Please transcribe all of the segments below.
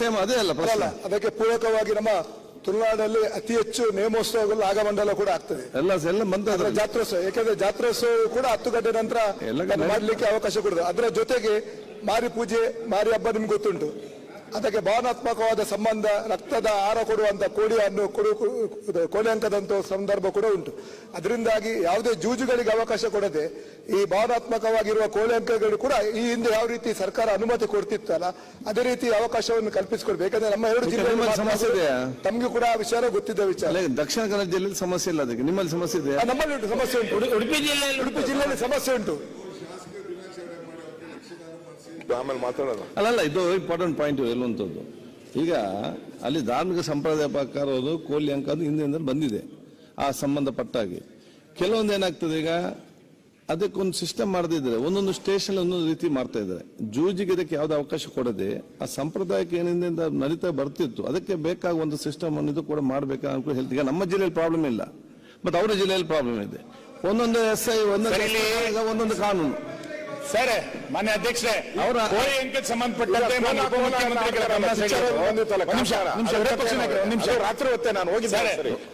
Same ಅದೇ ಅಲ್ಲ ಅಲ್ಲ ಅದಕ್ಕೆ ಪೂರಕವಾಗಿ ನಮ್ಮ ತುಳುನಾಡಲ್ಲಿ ಅತಿ ಹೆಚ್ಚು ನೇಮೋತ್ಸವಗಳು ನಾಗಮಂಡಲ ಕೂಡ ಆಗ್ತದೆ. ಎಲ್ಲ ಎಲ್ಲ ಬಂದ ಜಾತ್ರೋತ್ಸವ ಯಾಕಂದ್ರೆ ಜಾತ್ರೋತ್ಸವ ಕೂಡ ಹತ್ತು ಗಂಟೆ ನಂತರ ಮಾಡ್ಲಿಕ್ಕೆ ಅವಕಾಶ ಕೊಡುದು. ಅದರ ಜೊತೆಗೆ ಮಾರಿ ಪೂಜೆ ಮಾರಿ ಹಬ್ಬ ನಿಮ್ಗೆ ಗೊತ್ತುಂಟು. ಅದಕ್ಕೆ ಭಾವನಾತ್ಮಕವಾದ ಸಂಬಂಧ ರಕ್ತದ ಆರ ಕೊಡುವಂತ ಕೋಳಿಯನ್ನು ಕೊಡು ಕೋಳಿ ಅಂಕದಂತ ಸಂದರ್ಭ ಕೂಡ ಉಂಟು. ಅದರಿಂದಾಗಿ ಯಾವುದೇ ಜೂಜುಗಳಿಗೆ ಅವಕಾಶ ಕೊಡದೆ ಈ ಭಾವನಾತ್ಮಕವಾಗಿರುವ ಕೋಳಿ ಅಂಕಗಳು ಕೂಡ ಈ ಹಿಂದೆ ಯಾವ ರೀತಿ ಸರ್ಕಾರ ಅನುಮತಿ ಕೊಡ್ತಿತ್ತಲ್ಲ ಅದೇ ರೀತಿ ಅವಕಾಶವನ್ನು ಕಲ್ಪಿಸಿಕೊಡ್ಬೇಕು. ಯಾಕಂದ್ರೆ ನಮ್ಮ ಎರಡು ಜಿಲ್ಲೆಗಳ ನಿಮ್ಮಲ್ಲಿ ಸಮಸ್ಯೆ ಇದೆ ತಮಗೆ ಕೂಡ ಆ ವಿಚಾರ ಗೊತ್ತಿದ್ದ ವಿಚಾರ. ಅಲ್ಲ ದಕ್ಷಿಣ ಕನ್ನಡ ಜಿಲ್ಲೆಯಲ್ಲಿ ಸಮಸ್ಯೆ ಇಲ್ಲ ಅದಕ್ಕೆ. ನಿಮ್ಮಲ್ಲಿ ಸಮಸ್ಯೆ ಇದೆ ನಮ್ಮಲ್ಲಿ ಉಂಟು ಸಮಸ್ಯೆ ಉಂಟು. ಉಡುಪಿ ಜಿಲ್ಲೆಯಲ್ಲಿ ಉಡುಪಿ ಜಿಲ್ಲೆಯಲ್ಲಿ ಸಮಸ್ಯೆ ಉಂಟು. ಆಮೇಲೆ ಮಾತಾಡೋದು. ಅಲ್ಲಲ್ಲ ಇದು ಇಂಪಾರ್ಟೆಂಟ್ ಪಾಯಿಂಟ್ ಎಲ್ಲುವಂಥದ್ದು ಈಗ ಅಲ್ಲಿ ಧಾರ್ಮಿಕ ಸಂಪ್ರದಾಯ ಪ್ರಕಾರ ಅದು ಕೋಲಿ ಅಂಕ ಅದು ಹಿಂದಿನಿಂದ ಬಂದಿದೆ ಆ ಸಂಬಂಧಪಟ್ಟ ಹಾಗೆ ಕೆಲವೊಂದು ಏನಾಗ್ತದೆ ಈಗ ಅದಕ್ಕೊಂದು ಸಿಸ್ಟಮ್ ಮಾಡದಿದ್ರೆ ಒಂದೊಂದು ಸ್ಟೇಷನ್ ಒಂದೊಂದು ರೀತಿ ಮಾಡ್ತಾ ಇದ್ದಾರೆ. ಜೂಜಿಗೆ ಇದಕ್ಕೆ ಯಾವುದೇ ಅವಕಾಶ ಕೊಡದೆ ಆ ಸಂಪ್ರದಾಯಕ್ಕೆ ಏನಿಂದ ನಡೀತಾ ಬರ್ತಿತ್ತು ಅದಕ್ಕೆ ಬೇಕಾಗುವ ಒಂದು ಸಿಸ್ಟಮ್ ಅನ್ನು ಇದು ಕೂಡ ಮಾಡಬೇಕಾ ಅಂತ ಹೇಳ್ತೀವಿ ಈಗ ನಮ್ಮ ಜಿಲ್ಲೆಯಲ್ಲಿ ಪ್ರಾಬ್ಲಮ್ ಇಲ್ಲ ಮತ್ತು ಅವರ ಜಿಲ್ಲೆಯಲ್ಲಿ ಪ್ರಾಬ್ಲಮ್ ಇದೆ. ಒಂದೊಂದು ಎಸ್ ಐ ಒಂದೊಂದು ಒಂದೊಂದು ಕಾನೂನು. ಸರ್ ಮಾನ್ಯ ಅಧ್ಯಕ್ಷರೇ ಅವರ- ಕೋಳಿ ಅಂಕಕ್ಕೆ ಸಂಬಂಧಪಟ್ಟಂತೆ ಮಾನ್ಯ ಉಪಮುಖ್ಯಮಂತ್ರಿಗಳ ಗಮನ ಸೆಳೆಯೋದು. ನಿಮಿಷ. ರಾತ್ರಿ ಹೊತ್ತೆ ನಾನು ಹೋಗಿದ್ದೆ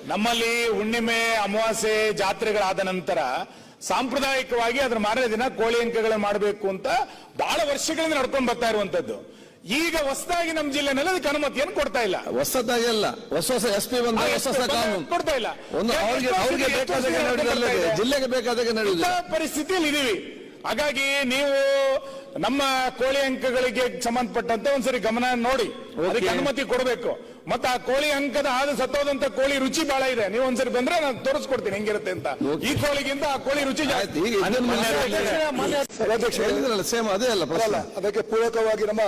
ನಮ್ಮಲ್ಲಿ ಹುಣ್ಣಿಮೆ ಅಮಾವಾಸ್ಯೆ ಜಾತ್ರೆಗಳಾದ ನಂತರ ಸಾಂಪ್ರದಾಯಿಕವಾಗಿ ಅದ್ರ ಮಾರನೇ ದಿನ ಕೋಳಿ ಅಂಕಗಳನ್ನು ಮಾಡಬೇಕು ಅಂತ ಬಹಳ ವರ್ಷಗಳಿಂದ ನಡ್ಕೊಂಡು ಬರ್ತಾ ಇರುವಂತದ್ದು. ಈಗ ಹೊಸದಾಗಿ ನಮ್ಮ ಜಿಲ್ಲೆನಲ್ಲಿ ಅದಕ್ಕೆ ಅನುಮತಿಯನ್ನು ಕೊಡ್ತಾ ಇಲ್ಲ. ಹೊಸದಾಗಿ ಅಲ್ಲ. ಹೊಸ ಹೊಸ ಎಸ್ ಪಿ ಬಂದ ಹೊಸ ಹೊಸ ಕಾನೂನು. ಕೊಡ್ತಾ ಇಲ್ಲ. ಒಂದು ಅವ್ರಿಗೆ ಬೇಕಾದಾಗೆ. ಜಿಲ್ಲೆಗೆ ಬೇಕಾದಾಗ ಪರಿಸ್ಥಿತಿಯಲ್ಲಿ ಇದೀವಿ ಹಾಗಾಗಿ ನೀವು ನಮ್ಮ ಕೋಳಿ ಅಂಕಗಳಿಗೆ ಸಂಬಂಧಪಟ್ಟಂತೆ ಒಂದ್ಸರಿ ಗಮನ ನೋಡಿ. ಅದಕ್ಕೆ ಅನುಮತಿ ಕೊಡಬೇಕು. ಮತ್ತೆ ಆ ಕೋಳಿ ಅಂಕದ ಆದ ಸತ್ತೋದಂತ ಕೋಳಿ ರುಚಿ ಬಹಳ ಇದೆ. ನೀವು ಒಂದ್ಸರಿ ಬಂದ್ರೆ ನಾನು ತೋರಿಸ್ಕೊಡ್ತೀನಿ ಹೆಂಗಿರುತ್ತೆ ಅಂತ. ಈ ಕೋಳಿಗಿಂತ ಆ ಕೋಳಿ ರುಚಿ ಆಯ್ತು, ಜಾಸ್ತಿ ಅದಕ್ಕೆ ಪೂರಕವಾಗಿ ನಮ್ಮ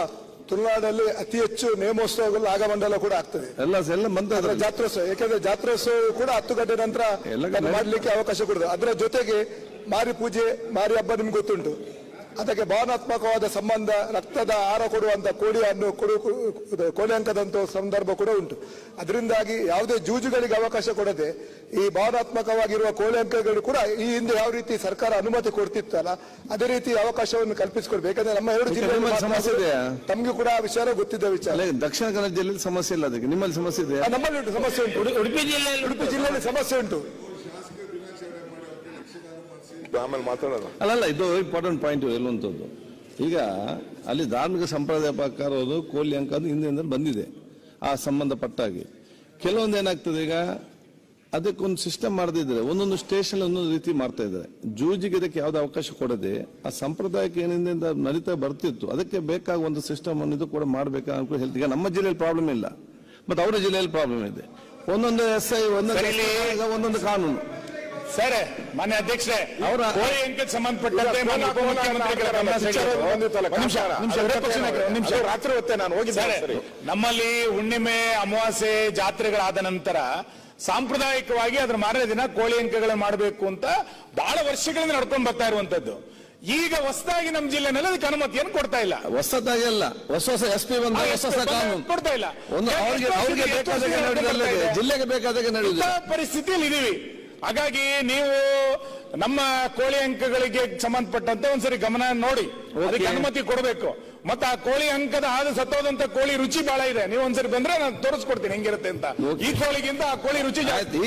ತುಳುನಾಡಲ್ಲಿ ಅತಿ ಹೆಚ್ಚು ನೇಮೋತ್ಸವಗಳು ನಾಗಮಂಡಲ ಕೂಡ ಆಗ್ತದೆ. ಎಲ್ಲ ಎಲ್ಲ ಅದರ ಜಾತ್ರೋತ್ಸವ ಯಾಕಂದ್ರೆ ಜಾತ್ರೋತ್ಸವ ಕೂಡ ಹತ್ತು ಗಂಟೆ ನಂತರ ಮಾಡ್ಲಿಕ್ಕೆ ಅವಕಾಶ ಕೊಡುದು. ಅದರ ಜೊತೆಗೆ ಮಾರಿ ಪೂಜೆ ಮಾರಿ ಹಬ್ಬ ನಿಮ್ಗೆ ಗೊತ್ತುಂಟು. ಅದಕ್ಕೆ ಭಾವನಾತ್ಮಕವಾದ ಸಂಬಂಧ ರಕ್ತದ ಆಹಾರ ಕೊಡುವಂತ ಕೋಳಿಯನ್ನು ಕೊಡು ಕೋಳಿ ಅಂಕದಂಥ ಸಂದರ್ಭ ಕೂಡ ಉಂಟು. ಅದರಿಂದಾಗಿ ಯಾವುದೇ ಜೂಜುಗಳಿಗೆ ಅವಕಾಶ ಕೊಡದೆ ಈ ಭಾವನಾತ್ಮಕವಾಗಿರುವ ಕೋಳಿ ಅಂಕಗಳು ಕೂಡ ಈ ಹಿಂದೆ ಯಾವ ರೀತಿ ಸರ್ಕಾರ ಅನುಮತಿ ಕೊಡ್ತಿತ್ತಲ್ಲ ಅದೇ ರೀತಿ ಅವಕಾಶವನ್ನು ಕಲ್ಪಿಸಿಕೊಡ್ಬೇಕು. ಯಾಕಂದ್ರೆ ನಮ್ಮ ಎರಡು ಜಿಲ್ಲೆ ಸಮಸ್ಯೆ ಇದೆಯಾ? ತಮಗೆ ಕೂಡ ಆ ವಿಚಾರ ಗೊತ್ತಿದ್ದ ವಿಚಾರ. ದಕ್ಷಿಣ ಕನ್ನಡ ಜಿಲ್ಲೆಯಲ್ಲಿ ಸಮಸ್ಯೆ ಇಲ್ಲ ಅದಕ್ಕೆ. ನಿಮ್ಮಲ್ಲಿ ಸಮಸ್ಯೆ ಇದೆ ನಮ್ಮಲ್ಲಿ ಉಂಟು ಸಮಸ್ಯೆ ಉಂಟು. ಉಡುಪಿ ಜಿಲ್ಲೆಯಲ್ಲಿ ಉಡುಪಿ ಜಿಲ್ಲೆಯಲ್ಲಿ ಸಮಸ್ಯೆ ಉಂಟು. ಆಮೇಲೆ ಮಾತಾಡೋಣ ಅಲ್ಲಲ್ಲ ಇದು ಇಂಪಾರ್ಟೆಂಟ್ ಪಾಯಿಂಟ್ ಎಲ್ಲುವಂಥದ್ದು ಈಗ ಅಲ್ಲಿ ಧಾರ್ಮಿಕ ಸಂಪ್ರದಾಯ ಪ್ರಕಾರ ಅದು ಕೋಲಿ ಅಂಕ ಅದು ಹಿಂದಿನಿಂದ ಬಂದಿದೆ ಆ ಸಂಬಂಧಪಟ್ಟ ಹಾಗೆ ಕೆಲವೊಂದು ಏನಾಗ್ತದೆ ಈಗ ಅದಕ್ಕೊಂದು ಸಿಸ್ಟಮ್ ಮಾಡದಿದ್ರೆ ಒಂದೊಂದು ಸ್ಟೇಷನ್ ಒಂದೊಂದು ರೀತಿ ಮಾಡ್ತಾ ಇದ್ದಾರೆ. ಜೂಜಿಗೆ ಇದಕ್ಕೆ ಯಾವುದೇ ಅವಕಾಶ ಕೊಡದೆ ಆ ಸಂಪ್ರದಾಯಕ್ಕೆ ಏನಿಂದ ನಡೀತಾ ಬರ್ತಿತ್ತು ಅದಕ್ಕೆ ಬೇಕಾಗುವ ಒಂದು ಸಿಸ್ಟಮ್ ಅನ್ನೋದು ಇದು ಕೂಡ ಮಾಡಬೇಕಾ ಅಂತ ಹೇಳ್ತೀವಿ ಈಗ ನಮ್ಮ ಜಿಲ್ಲೆಯಲ್ಲಿ ಪ್ರಾಬ್ಲಮ್ ಇಲ್ಲ ಮತ್ತು ಅವರ ಜಿಲ್ಲೆಯಲ್ಲಿ ಪ್ರಾಬ್ಲಮ್ ಇದೆ. ಒಂದೊಂದು ಎಸ್ ಐ ಒಂದೊಂದು ಒಂದೊಂದು ಕಾನೂನು. ಸರ್ ಮಾನ್ಯ ಅಧ್ಯಕ್ಷರೇ ಅವರ- ಕೋಳಿ ಅಂಕಕ್ಕೆ ಸಂಬಂಧಪಟ್ಟಂತೆ ಮಾನ್ಯ ಉಪಮುಖ್ಯಮಂತ್ರಿಗಳ ಗಮನ ಸೆಳೆಯೋದು. ಒಂದ್ ನಿಮಿಷ. ರಾತ್ರಿ ಹೊತ್ತೆ ನಾನು ಹೋಗಿ ಸರ್, ಸರಿ. ನಮ್ಮಲ್ಲಿ ಹುಣ್ಣಿಮೆ ಅಮಾವಾಸ್ಯೆ ಜಾತ್ರೆಗಳಾದ ನಂತರ ಸಾಂಪ್ರದಾಯಿಕವಾಗಿ ಅದ್ರ ಮಾರನೇ ದಿನ ಕೋಳಿ ಅಂಕಗಳನ್ನು ಮಾಡಬೇಕು ಅಂತ ಬಹಳ ವರ್ಷಗಳಿಂದ ನಡ್ಕೊಂಡು ಬರ್ತಾ ಇರುವಂತದ್ದು. ಈಗ ಹೊಸದಾಗಿ ನಮ್ಮ ಜಿಲ್ಲೆನಲ್ಲಿ ಅದಕ್ಕೆ ಅನುಮತಿಯನ್ನು ಕೊಡ್ತಾ ಇಲ್ಲ. ಹೊಸದಾಗಿ ಅಲ್ಲ ಹೊಸ ಹೊಸ ಎಸ್ ಪಿ ಬಂದ ಹೊಸ ಹೊಸ ಕಾನೂನು. ಕೊಡ್ತಾ ಇಲ್ಲ. ಒಂದು ಅವ್ರಿಗೆ ಅವ್ರಿಗೆ ಬೇಕಾದಾಗೆ ಜಿಲ್ಲೆಗೆ ಬೇಕಾದಾಗ ನಡೆಯುವುದಿಲ್ಲ. ಪರಿಸ್ಥಿತಿಯಲ್ಲಿ ಇದೀವಿ ಹಾಗಾಗಿ ನೀವು ನಮ್ಮ ಕೋಳಿ ಅಂಕಗಳಿಗೆ ಸಂಬಂಧಪಟ್ಟಂತೆ ಒಂದ್ಸರಿ ಗಮನ ನೋಡಿ. ಅದಕ್ಕೆ ಅನುಮತಿ ಕೊಡಬೇಕು. ಮತ್ತೆ ಆ ಕೋಳಿ ಅಂಕದ ಆದ ಸತ್ತೋದಂತ ಕೋಳಿ ರುಚಿ ಬಹಳ ಇದೆ. ನೀವು ಒಂದ್ಸರಿ ಬಂದ್ರೆ ನಾನು ತೋರಿಸ್ಕೊಡ್ತೀನಿ ಹೆಂಗಿರುತ್ತೆ ಅಂತ. ಈ ಕೋಳಿಗಿಂತ ಆ ಕೋಳಿ ರುಚಿ ಜಾಸ್ತಿ.